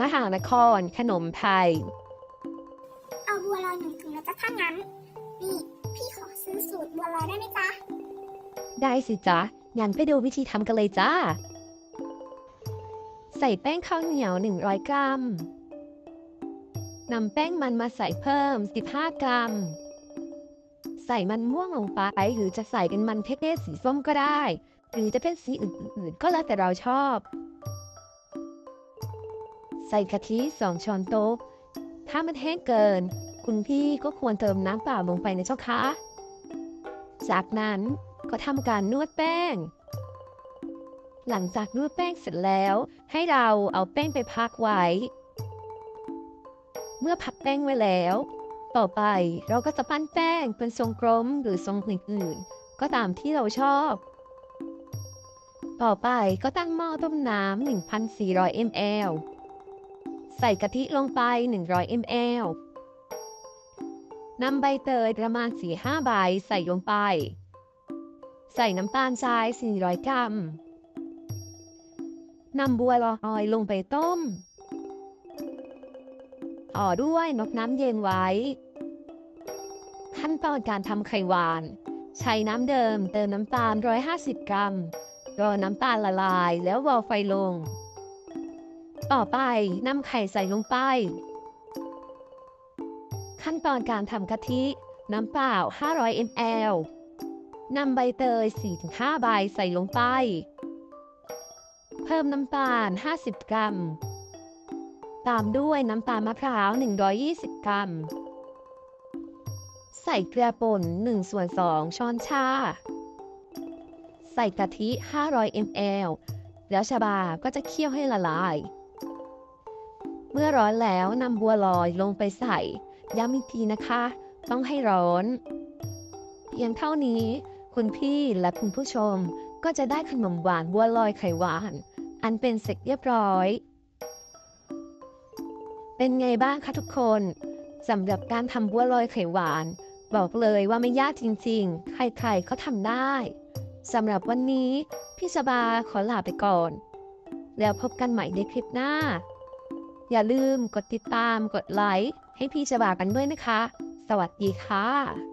มหานคร ขนมไทย เอาบัวลอยหนึ่งถุงแล้วจ้ะถ้างั้น นี่ พี่ขอซื้อสูตรบัวลอยได้ไหมจ๊ะ ได้สิจ๊ะ งั้นไปดูวิธีทำกันเลยจ้า ใส่แป้งข้าวเหนียว 100 กรัม นำแป้งมันมาใส่เพิ่ม 15 กรัม ใส่มันม่วงลงไปหรือจะใส่เป็นมันเทศสีส้มก็ได้ หรือจะเป็นสีอื่นๆ ก็แล้วแต่เราชอบ ใส่กะทิ2ช้อนโต๊ะ ถ้ามันแห้งเกิน คุณพี่ก็ควรเติมน้ำเปล่าลงไปนะเจ้าคะ จากนั้นก็ทำการนวดแป้ง หลังจากนวดแป้งเสร็จแล้ว ให้เราเอาแป้งไปพักไว้ เมื่อพักแป้งไว้แล้ว ต่อไปเราก็จะปั้นแป้งเป็นทรงกลมหรือทรงอื่นๆก็ตามที่เราชอบต่อไปก็ตั้งหม้อต้มน้ำ 1,400 ml ใส่กะทิลงไป 100 ml นำใบเตยประมาณ 4-5 ใบใส่ลงไป ใส่น้ำตาลทราย 400 กรัมนำบัวลอยลงไปต้มต่อด้วยนกน้ำเย็นไว้ ขั้นตอนการทำไข่หวาน ใช้น้ำเดิมเติมน้ำตาล 150 กรัม รอน้ำตาลละลายแล้ววอลไฟลง ต่อไปนำไข่ใส่ลงไป ขั้นตอนการทำกะทิ น้ำเปล่า 500 ml นำใบเตย 4-5 ใบใส่ลงไป เพิ่มน้ำตาล 50 กรัม ตามด้วยน้ำตาลมะพร้าว 120 กรัม ใส่เกลือป่น 1 ส่วน 2 ช้อนชา ใส่กะทิ 500 ml แล้วชาบาก็จะเคี่ยวให้ละลาย เมื่อร้อนแล้วนำบัวลอยลงไปใส่ ย้ำอีกทีนะคะ ต้องให้ร้อน เพียงเท่านี้ คุณพี่และคุณผู้ชมก็จะได้ขนมหวานบัวลอยไข่หวาน อันเป็นเสร็จเรียบร้อย เป็นไงบ้างคะทุกคนสำหรับการทำบัวลอยไข่หวาน บอกเลยว่าไม่ยากจริงๆ ใครๆเขาทำได้สำหรับวันนี้ พี่สบาขอลาไปก่อน แล้วพบกันใหม่ในคลิปหน้า อย่าลืมกดติดตามกดไลค์ให้พี่ชบากันด้วยนะคะ สวัสดีค่ะ